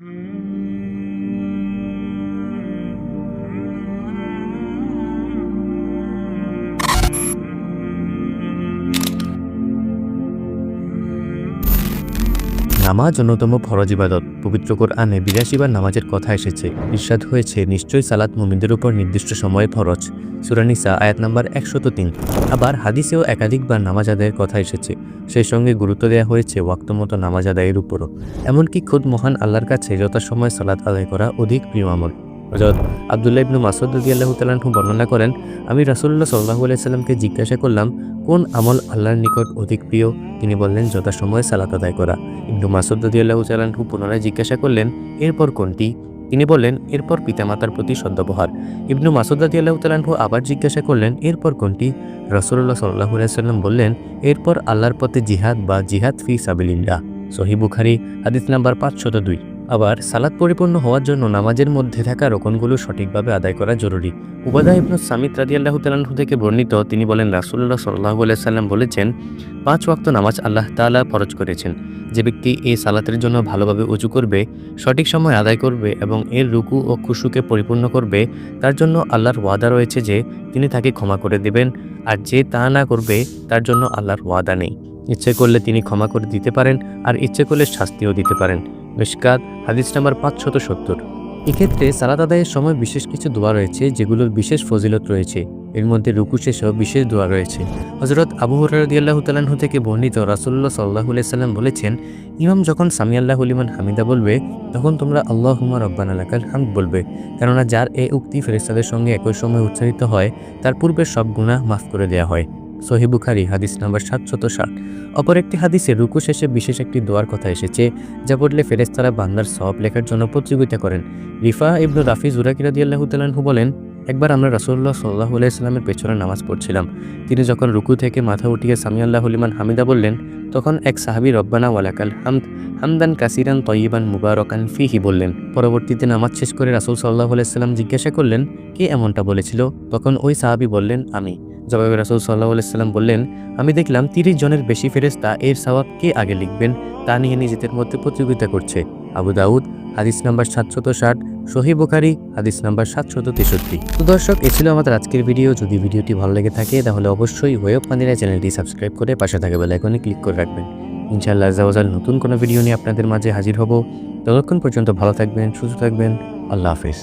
নামাজ অন্যতম ফরজ ইবাদত। পবিত্র কোরআনে বিরাশি বার নামাজের কথা এসেছে। ইরশাদ হয়েছে, নিশ্চয়ই সালাত মুমিনদের উপর নির্দিষ্ট সময়ে ফরজ। সুরানিসা আয়াত নাম্বার একশত তিন। আবার হাদিসেও একাধিকবার নামাজ আদায়ের কথা এসেছে। সেই সঙ্গে গুরুত্ব দেওয়া হয়েছে ওয়াক্তমতো নামাজ আদায়ের উপরও। এমনকি খোদ মহান আল্লাহর কাছে যথাসময় সালাত আদায় করা অধিক প্রিয় আমল। হজরত আবদুল্লাহ ইবনু মাসুদ রদি আল্লাহ তালাহু বর্ণনা করেন, আমি রাসুল্লাহ সাল্লাহ আলাইসাল্লামকে জিজ্ঞাসা করলাম, কোন আমল আল্লাহর নিকট অধিক প্রিয়? তিনি বললেন, যথাসময়ে সালাত আদায় করা। ইবনু মাসুদ রদি আল্লাহ তালাহু পুনরায় জিজ্ঞাসা করলেন, এরপর কোনটি? তিনি বললেন, এরপর পিতামাতার প্রতি সদ্যবহার ইবনু মাসুদ রাদি আল্লাহ তালাহু আবার জিজ্ঞাসা করলেন, এরপর কোনটি? রসুল্লাহ সাল্লাহ সাল্লাম বললেন, এরপর আল্লাহর পথে জিহাদ বা জিহাদ ফি সাবিল্লা সহি বুখারি নাম্বার পাঁচশত দুই। আবার সালাদ পরিপূর্ণ হওয়ার জন্য নামাজের মধ্যে থাকা রোকনগুলো সঠিকভাবে আদায় করা জরুরি। উবাদা ইবনু সামিত রাদি আল্লাহ তালাহু থেকে বর্ণিত তিনি বলেন রাসুল্লাহ সাল্লাহ সাল্লাম বলেছেন, পাঁচ ওয়াক্ত নামাজ আল্লাহ তাআলা ফরজ করেছেন। যে ব্যক্তি এই সালাতের জন্য ভালোভাবে উঁচু করবে, সঠিক সময় আদায় করবে এবং এর রুকু ও খুশুকে পরিপূর্ণ করবে, তার জন্য আল্লাহর ওয়াদা রয়েছে যে তিনি তাকে ক্ষমা করে দেবেন। আর যে তা না করবে, তার জন্য আল্লাহর ওয়াদা নেই। ইচ্ছে করলে তিনি ক্ষমা করে দিতে পারেন আর ইচ্ছে করলে শাস্তিও দিতে পারেন। মিশকাত, হাদিস নাম্বার পাঁচশত সত্তর। এক্ষেত্রে সালাত আদায়ের সময় বিশেষ কিছু দোয়া রয়েছে, যেগুলোর বিশেষ ফজিলত রয়েছে। এর মধ্যে রুকু শেষেও বিশেষ দোয়া রয়েছে। হজরত আবু হরদিয়াল্লাহ তালাহু থেকে বর্ণিত রাসুল্লাহ সাল্লাহ সাল্লাম বলেছেন, ইমাম যখন সামি আল্লাহ লিমান হামিদা বলবে, তখন তোমরা আল্লাহ হুমা রব্বান আলাকাল হামদ বলবে। কেননা যার এ উক্তি ফেরেস্তাদের সঙ্গে একই সময় উচ্চারিত হয়, তার পূর্বের সব গুণা মাফ করে দেওয়া হয়। সহি বুখারি, হাদিস নাম্বার সাতশত ষাট। অপর একটি হাদিসে রুকু শেষে বিশেষ একটি দোয়ার কথা এসেছে, যা পড়লে ফেরেস্তারা বান্দার সব লেখার জন্য প্রতিযোগিতা করেন। রিফা ইবনু রাফি জুরাকিরাদি আল্লাহ তালাহু বলেন, একবার আমরা রাসুল্লাহ সাল্লাহ আলাইস্লামের পেছনে নামাজ পড়ছিলাম। তিনি যখন রুকু থেকে মাথা উঠিয়ে সামি আল্লাহ হলিমান হামিদা বললেন, তখন এক সাহাবি রব্বানা ওয়ালাকাল হামদ, হামদান কাসিরান তয়িবান মুবারকান ফিহি বললেন। পরবর্তীতে নামাজ শেষ করে রাসুল সাল্লাহ আলাইস্লাম জিজ্ঞাসা করলেন, কে এমনটা বলেছিল? তখন ওই সাহাবি বললেন, আমি। জবাবে রাসুল সাল্লাহ আলাইস্লাম বললেন, আমি দেখলাম তিরিশ জনের বেশি ফেরেস্তা এর সওয়াব কে আগে লিখবেন? তা নিয়ে নিজেদের মধ্যে প্রতিযোগিতা করছে। আবু দাউদ, হাদিস নাম্বার সাতশত ষাট সহি বুখারি, হাদিস নাম্বার সাতশত তেষট্টি। তো দর্শক, এ ছিল আমাদের আজকের ভিডিও। যদি ভিডিওটি ভালো লেগে থাকে, তাহলে অবশ্যই ওয়েব মান্দিরা চ্যানেলটি সাবস্ক্রাইব করে পাশে থাকা বেল আইকনে ক্লিক করে রাখবেন। ইনশাআল্লাহ আজাল নতুন কোনো ভিডিও নিয়ে আপনাদের মাঝে হাজির হব। ততক্ষণ পর্যন্ত ভালো থাকবেন, সুস্থ থাকবেন। আল্লাহ হাফেজ।